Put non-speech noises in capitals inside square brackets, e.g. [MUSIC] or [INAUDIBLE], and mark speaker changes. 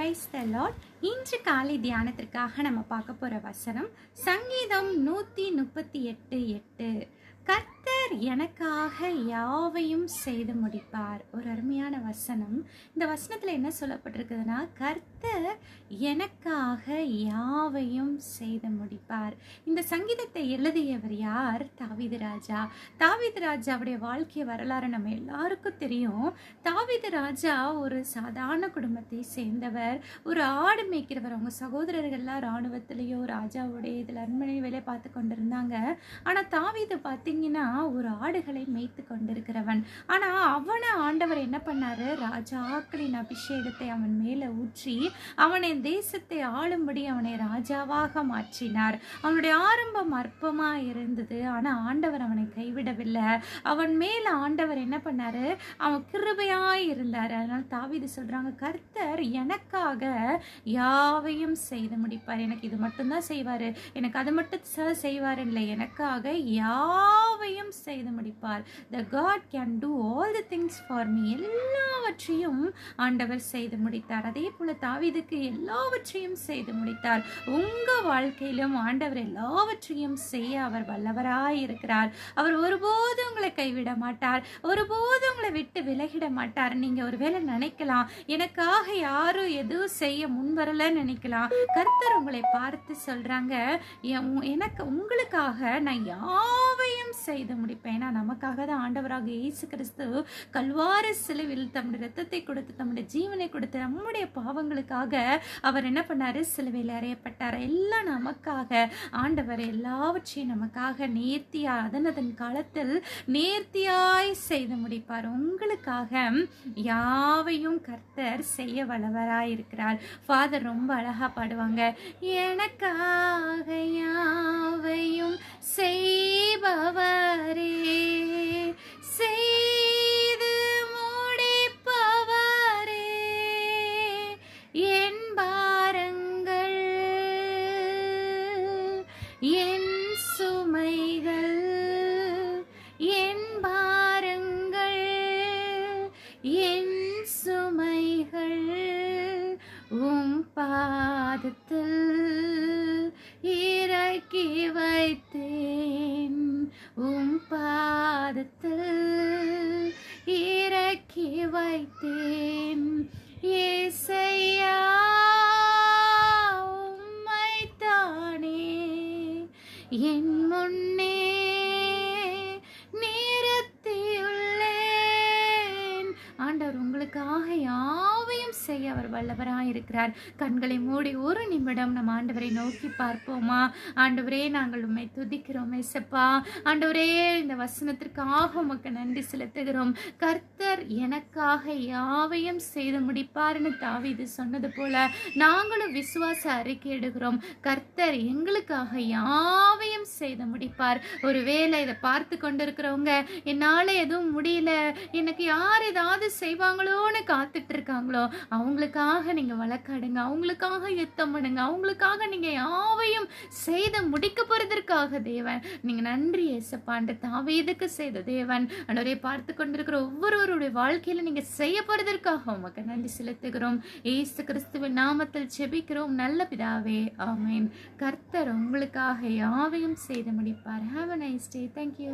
Speaker 1: Praise the Lord இன்று காலை தியானத்திற்காக நம்ம பார்க்க போகிற வசனம் சங்கீதம் நூற்றி முப்பத்தி எட்டு எட்டு. கர்த்தர் எனக்காக யாவையும் செய்து முடிப்பார். ஒரு அருமையான வசனம். இந்த வசனத்துல என்ன சொல்லப்பட்டிருக்குதுன்னா கர்த்தர் எனக்காக யாவையும் செய்து முடிப்பார். இந்த சங்கீதத்தை எழுதியவர் யார்? தாவீது ராஜா. தாவீது ராஜாவுடைய வாழ்க்கை வரலாறு நம்ம எல்லாருக்கும் தெரியும். தாவித ராஜா ஒரு சாதாரண குடும்பத்தை சேர்ந்தவர். ஒரு ஆடு மேய்க்கிறவர். அவங்க சகோதரர்கள்லாம் இராணுவத்திலேயோ ராஜாவுடைய இதில் அரண்மனை வேலை பார்த்து கொண்டிருந்தாங்க. ஆனால் தாவித பார்த்தீங்கன்னா ஒரு ஆடுகளை மேய்த்து கொண்டிருக்கிறவன். ஆனால் அவனை ஆண்டவர் என்ன பண்ணாரு? ராஜாக்களின் அபிஷேகத்தை அவன் மேலே ஊற்றி அவனை தேசத்தை ஆளும்படி அவனை ராஜாவாக மாற்றினார். அவனுடைய ஆரம்பம் அற்பமாக இருந்தது. ஆனால் ஆண்டவர் அவனை கைவிடவில்லை. அவன் மேலே ஆண்டவர் என்ன பண்ணாரு? அவன் கிருபையாய் இருந்தார். அதனால தாவிது சொல்றாங்க கர்த்தர் எனக்காக யாவையும் செய்து முடிப்பார். எனக்கு இது மட்டும்தான் செய்வார். எனக்கு அது மட்டும் ச- செய்வார் இல்லை. எனக்காக யாவையும் செய் செய்து முடிப்பார். The God can do all the things for me எல்லாவற்றையும் ஆண்டவர் செய்து முடித்தார். அதே போல தாவிதுக்கு எல்லாவற்றையும் செய்து முடித்தார். உங்க வாழ்க்கையிலும் ஆண்டவர் எல்லாவற்றையும் செய்ய அவர் வல்லவராய் இருக்கிறார். அவர் ஒருபோதும் உங்களை கைவிட மாட்டார். ஒருபோதும் உங்களை விட்டு விலகிட மாட்டார். நீங்க ஒருவேளை நினைக்கலாம் எனக்காக யாரும் எதுவும் செய்ய முன்வரலன்னு நினைக்கலாம். கர்த்தர் உங்களை பார்த்து சொல்றாங்க "என் எனக்கு உங்களுக்காக நான் யார் யாவையும் செய்து முடிப்பேன். ஏன்னா நமக்காக தான் ஆண்டவராக இயேசு கிறிஸ்து கல்வார சிலுவில் தம்முடைய ரத்தத்தை கொடுத்து தம்முடைய ஜீவனை கொடுத்து நம்முடைய பாவங்களுக்காக அவர் என்ன பண்ணாரு? சிலுவையில் அறையப்பட்டார். எல்லாம் நமக்காக ஆண்டவர் எல்லாவற்றையும் நமக்காக நேர்த்தியா அதன் அதன் காலத்தில் நேர்த்தியாய் செய்து முடிப்பார். உங்களுக்காக யாவையும் கர்த்தர் செய்ய வல்லவராய் இருக்கிறார் ஃபாதர் ரொம்ப அழகா பாடுவாங்க. எனக்காக யா என் சுமைகள் என் பாரங்கள் என் சுமைகள் உம் பாதத்தில் இறக்கி வைத்தேன். உம் பாதத்தில் இறக்கி வைத்தேன். ஏசையா என் [LAUGHS] உங்களுக்காக யாவையும் செய்ய அவர் வல்லவராக இருக்கிறார் கண்களை மூடி ஒரு நிமிடம் நம்ம ஆண்டவரை நோக்கி பார்ப்போமா? ஆண்டவரே நாங்கள் உண்மை துதிக்கிறோம் ஏசப்பா. ஆண்டவரே இந்த வசனத்திற்காக உமக்கு நன்றி செலுத்துகிறோம். கர்த்தர் எனக்காக யாவையும் செய்து முடிப்பார்னு தாவி இது சொன்னது போல நாங்களும் விசுவாச அறிக்கை எடுக்கிறோம் கர்த்தர் எங்களுக்காக யாவையும் செய்து முடிப்பார். ஒருவேளை இதை பார்த்து கொண்டிருக்கிறவங்க என்னால் எதுவும் முடியல. எனக்கு யார் ஏதாவது செய்வாங்களோ செய்வாங்களோன்னு காத்துட்டு இருக்காங்களோ அவங்களுக்காக நீங்க வழக்காடுங்க அவங்களுக்காக யுத்தம் பண்ணுங்க அவங்களுக்காக நீங்க யாவையும் செய்த முடிக்க போறதற்காக தேவன். நீங்க நன்றி ஏசப்பாண்டு தாவீதுக்கு செய்த தேவன்? அன்றவரை பார்த்து கொண்டிருக்கிற ஒவ்வொருவருடைய வாழ்க்கையில நீங்க செய்ய போறதற்காக உமக்கு நன்றி செலுத்துகிறோம். ஏசு கிறிஸ்துவின் நாமத்தில் செபிக்கிறோம் நல்ல பிதாவே ஆமென். கர்த்தர் உங்களுக்காக யாவையும் செய்து முடிப்பார். Have a nice day thank you